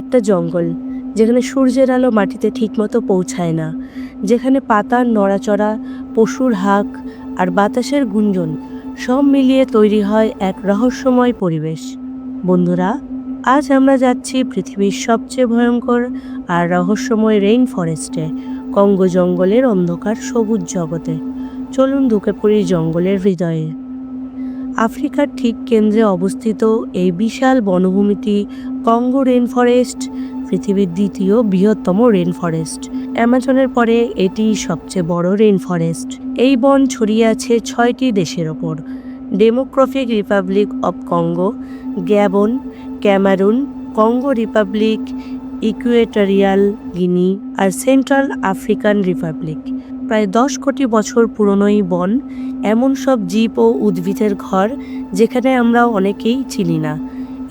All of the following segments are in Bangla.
একটা জঙ্গল, যেখানে সূর্যের আলো মাটিতে ঠিকমতো পৌঁছায় না, যেখানে পাতার নড়াচড়া, পশুর হাঁক আর বাতাসের গুঞ্জন সব মিলিয়ে তৈরি হয় এক রহস্যময় পরিবেশ। বন্ধুরা, আজ আমরা যাচ্ছি পৃথিবীর সবচেয়ে ভয়ঙ্কর আর রহস্যময় রেইন ফরেস্টে কঙ্গো জঙ্গলের অন্ধকার সবুজ জগতে। চলুন ঢুকে পড়ি জঙ্গলের হৃদয়ে। আফ্রিকার ঠিক কেন্দ্রে অবস্থিত এই বিশাল বনভূমিটি কঙ্গো রেন ফরেস্ট পৃথিবীর দ্বিতীয় বৃহত্তম রেন ফরেস্ট অ্যামাজনের পরে এটি সবচেয়ে বড় রেন ফরেস্ট এই বন ছড়িয়ে আছে ছয়টি দেশের ওপর। Democratic Republic of Congo, Gabon, Cameroon, Congo Republic, Equatorial Guinea R central African Republic. প্রায় দশ কোটি বছর পুরনো এই বন, এমন সব জীব ও উদ্ভিদের ঘর যেখানে আমরা অনেকেই চিনি না।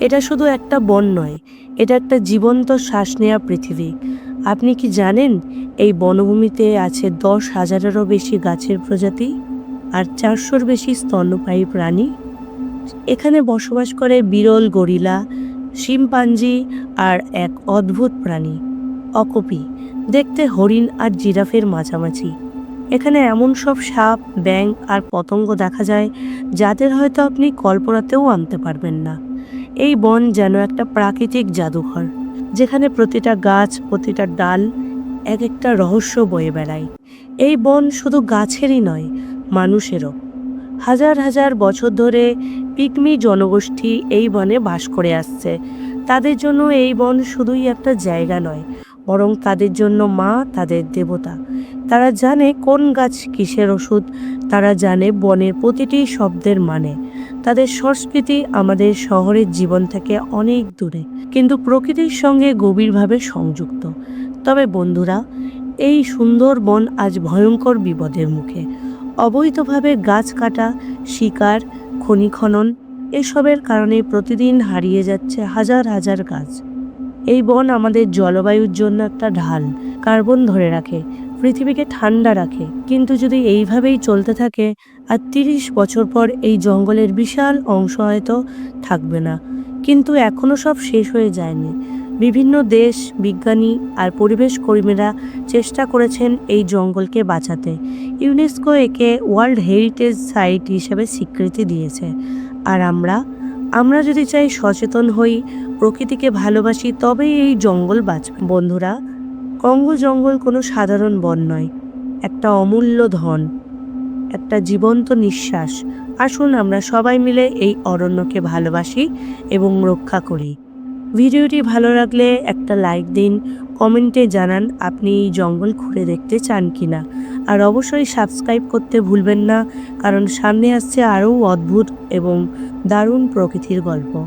এটা শুধু একটা বন নয়, এটা একটা জীবন্ত শ্বাস নেওয়া পৃথিবী। আপনি কি জানেন এই বনভূমিতে আছে দশ হাজারেরও বেশি গাছের প্রজাতি আর চারশোর বেশি স্তন্যপায়ী প্রাণী? এখানে বসবাস করে বিরল গরিলা, শিম্পাঞ্জি আর এক অদ্ভুত প্রাণী, অকপি। দেখতে হরিণ আর জিরাফের মাঝামাঝি। এখানে এমন সব সাপ, ব্যাঙ আর পতঙ্গ দেখা যায়, যাদের হয়তো আপনি কল্পনাতেও আনতে পারবেন না। এই বন যেন একটা প্রাকৃতিক জাদুঘর, যেখানে প্রতিটা গাছ, প্রতিটা ডাল এক একটা রহস্য বয়ে বেড়ায়। এই বন শুধু গাছেরই নয়, মানুষেরও। হাজার হাজার বছর ধরে পিকমি জনগোষ্ঠী এই বনে বাস করে আসছে। তাদের জন্য এই বন শুধুই একটা জায়গা নয় বরং তাদের জন্য মা তাদের দেবতা। তারা জানে কোন গাছ কিসের ওষুধ, তারা জানে বনের প্রতিটি শব্দের মানে। তাদের সংস্কৃতি আমাদের শহরের জীবন থেকে অনেক দূরে, কিন্তু প্রকৃতির সঙ্গে গভীরভাবে সংযুক্ত। তবে বন্ধুরা, এই সুন্দর বন আজ ভয়ঙ্কর বিপদের মুখে। অবৈধভাবে গাছ কাটা, শিকার খনি খনন এসবের কারণে প্রতিদিন হারিয়ে যাচ্ছে হাজার হাজার গাছ। এই বন আমাদের জলবায়ুর জন্য একটা ঢাল, কার্বন ধরে রাখে, পৃথিবীকে ঠান্ডা রাখে। কিন্তু যদি এইভাবেই চলতে থাকে, আর তিরিশ বছর পর এই জঙ্গলের বিশাল অংশ হয়তো থাকবে না। কিন্তু এখনও সব শেষ হয়ে যায়নি। বিভিন্ন দেশ, বিজ্ঞানী আর পরিবেশ কর্মীরা চেষ্টা করেছেন এই জঙ্গলকে বাঁচাতে। ইউনেস্কো একে ওয়ার্ল্ড হেরিটেজ সাইট হিসেবে স্বীকৃতি দিয়েছে। আর আমরা আমরা যদি চাই সচেতন হই, প্রকৃতিকে ভালোবাসি, তবেই এই জঙ্গল বাঁচবে। বন্ধুরা কঙ্গো জঙ্গল কোনো সাধারণ বন নয়, একটা অমূল্য ধন, একটা জীবন্ত নিঃশ্বাস। আসুন আমরা সবাই মিলে এই অরণ্যকে ভালোবাসি এবং রক্ষা করি। ভিডিওটি ভালো লাগলে একটা লাইক দিন, কমেন্টে জানান আপনি এই জঙ্গল ঘুরে দেখতে চান কিনা। আর অবশ্যই সাবস্ক্রাইব করতে ভুলবেন না, কারণ সামনে আসছে আরও অদ্ভুত এবং দারুণ প্রকৃতির গল্প।